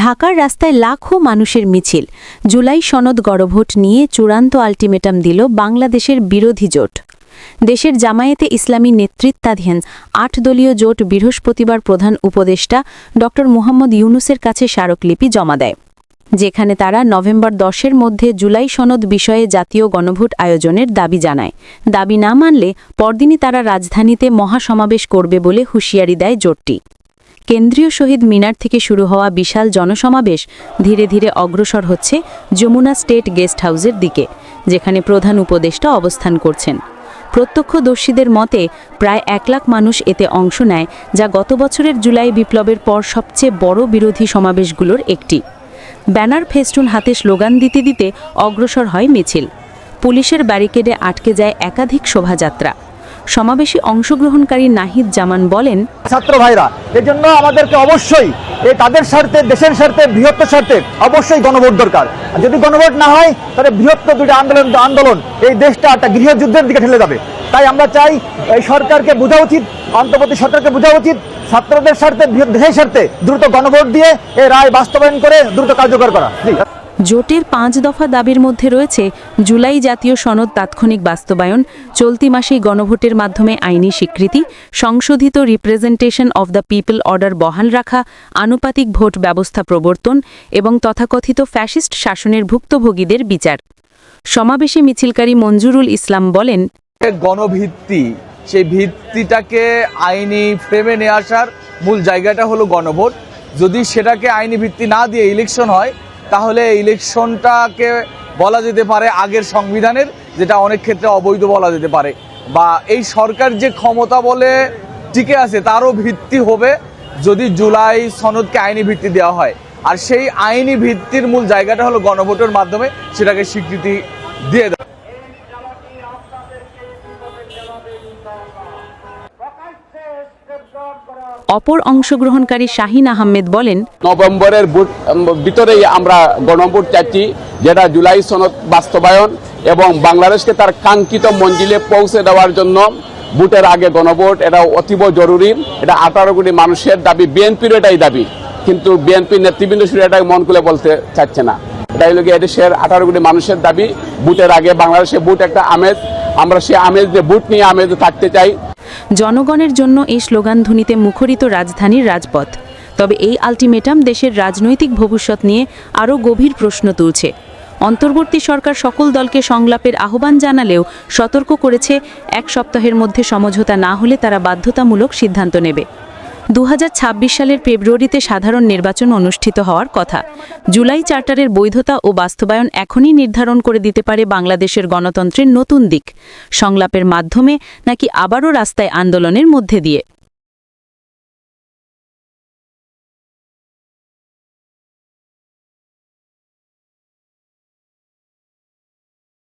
ঢাকার রাস্তায় লাখো মানুষের মিছিল। জুলাই সনদ গণভোট নিয়ে চূড়ান্ত আলটিমেটাম দিল বাংলাদেশের বিরোধী জোট। দেশের জামায়াতে ইসলামী নেতৃত্বাধীন আট দলীয় জোট বৃহস্পতিবার প্রধান উপদেষ্টা ড মুহাম্মদ ইউনুসের কাছে স্মারকলিপি জমা দেয়, যেখানে তারা নভেম্বর দশের মধ্যে জুলাই সনদ বিষয়ে জাতীয় গণভোট আয়োজনের দাবি জানায়। দাবি না মানলে পরদিনই তারা রাজধানীতে মহাসমাবেশ করবে বলে হুঁশিয়ারি দেয় জোটটি। কেন্দ্রীয় শহীদ মিনার থেকে শুরু হওয়া বিশাল জনসমাবেশ ধীরে ধীরে অগ্রসর হচ্ছে যমুনা স্টেট গেস্ট হাউসের দিকে, যেখানে প্রধান উপদেষ্টা অবস্থান করছেন। প্রত্যক্ষদর্শীদের মতে, প্রায় এক লাখ মানুষ এতে অংশ নেয়, যা গত বছরের জুলাই বিপ্লবের পর সবচেয়ে বড় বিরোধী সমাবেশগুলোর একটি। ব্যানার ফেস্টুন হাতে স্লোগান দিতে দিতে অগ্রসর হয় মিছিল। পুলিশের ব্যারিকেডে আটকে যায় একাধিক শোভাযাত্রা। সমাবেশে অংশগ্রহণকারী নাহিদ জামান বলেন, ছাত্র ভাইরা এর জন্য আমাদেরকে অবশ্যই এই তাদের স্বার্থে, দেশের স্বার্থে, বৃহত্তর স্বার্থে অবশ্যই গণভোট দরকার। যদি গণভোট না হয়, তাহলে বৃহত্তর দুটি আন্দোলন আন্দোলন, এই দেশটা একটা গৃহযুদ্ধের দিকে ঠেলে যাবে। তাই আমরা চাই এই সরকারকে বোঝা উচিত, অন্তর্বর্তী সরকারকে বোঝা উচিত, ছাত্রদের স্বার্থে দেশের স্বার্থে দ্রুত গণভোট দিয়ে এই রায় বাস্তবায়ন করে দ্রুত কার্যকর করা। জোটের পাঁচ দফা দাবির মধ্যে রয়েছে জুলাই জাতীয় সনদ তাৎক্ষণিক বাস্তবায়ন, চলতি মাসেই গণভোটের মাধ্যমে আইনি স্বীকৃতি, সংশোধিত representation of the people order বহাল রাখা, আনুপাতিক ভোট ব্যবস্থা প্রবর্তন এবং তথাকথিত ফ্যাসিস্ট শাসনের ভুক্তভোগীদের বিচার। সমাবেশে মিছিলকারী মঞ্জুরুল ইসলাম বলেন গণভিত্তি, সেই ভিত্তিটাকে আইনি ফ্রেমে নিয়ে আসার মূল জায়গাটা হলো গণভোট। যদি সেটাকে আইনি ভিত্তি না দিয়ে ইলেকশন হয় তাহলে ইলেকশনটাকে বলা যেতে পারে আগের সংবিধানের, যেটা অনেক ক্ষেত্রে অবৈধ বলা যেতে পারে। বা এই সরকার যে ক্ষমতা বলে টিকে আছে, তারও ভিত্তি হবে যদি জুলাই সনদকে আইনি ভিত্তি দেওয়া হয়। আর সেই আইনি ভিত্তির মূল জায়গাটা হলো গণভোটের মাধ্যমে সেটাকে স্বীকৃতি দিয়ে দেওয়া। অপর অংশগ্রহণকারী শাহিন আহমেদ বলেন, নভেম্বরের ভিতরেই আমরা গণভোট চাচ্ছি যেটা জুলাই সনদ বাস্তবায়ন এবং বাংলাদেশকে তার কাঙ্ক্ষিত মঞ্জিলে পৌঁছে দেওয়ার জন্য ভোটের আগে গণভোট, এটা অতীব জরুরি। এটা আঠারো কোটি মানুষের দাবি, বিএনপির এটাই দাবি, কিন্তু বিএনপির নেতৃবৃন্দ শুধু এটাই মন খুলে বলতে চাচ্ছে না। এটাই হলো গিয়ে এদেশের আঠারো কোটি মানুষের দাবি ভোটের আগে বাংলাদেশে ভোট একটা আমেজ। আমরা সেই আমেজ যে ভোট নিয়ে আমেজে থাকতে চাই। জনগণের জন্য এই স্লোগানধ্বনিতে মুখরিত রাজধানীর রাজপথ। তবে এই আলটিমেটাম দেশের রাজনৈতিক ভবিষ্যৎ নিয়ে আরও গভীর প্রশ্ন তুলছে। অন্তর্বর্তী সরকার সকল দলকে সংলাপের আহ্বান জানালেও সতর্ক করেছে, এক সপ্তাহের মধ্যে সমঝোতা না হলে তারা বাধ্যতামূলক সিদ্ধান্ত নেবে। দু হাজার ছাব্বিশ সালের ফেব্রুয়ারিতে সাধারণ নির্বাচন অনুষ্ঠিত হওয়ার কথা। জুলাই চার্টারের বৈধতা ও বাস্তবায়ন এখনই নির্ধারণ করে দিতে পারে বাংলাদেশের গণতন্ত্রের নতুন দিক। সংলাপের মাধ্যমে নাকি আবারও রাস্তায় আন্দোলনের মধ্যে দিয়ে।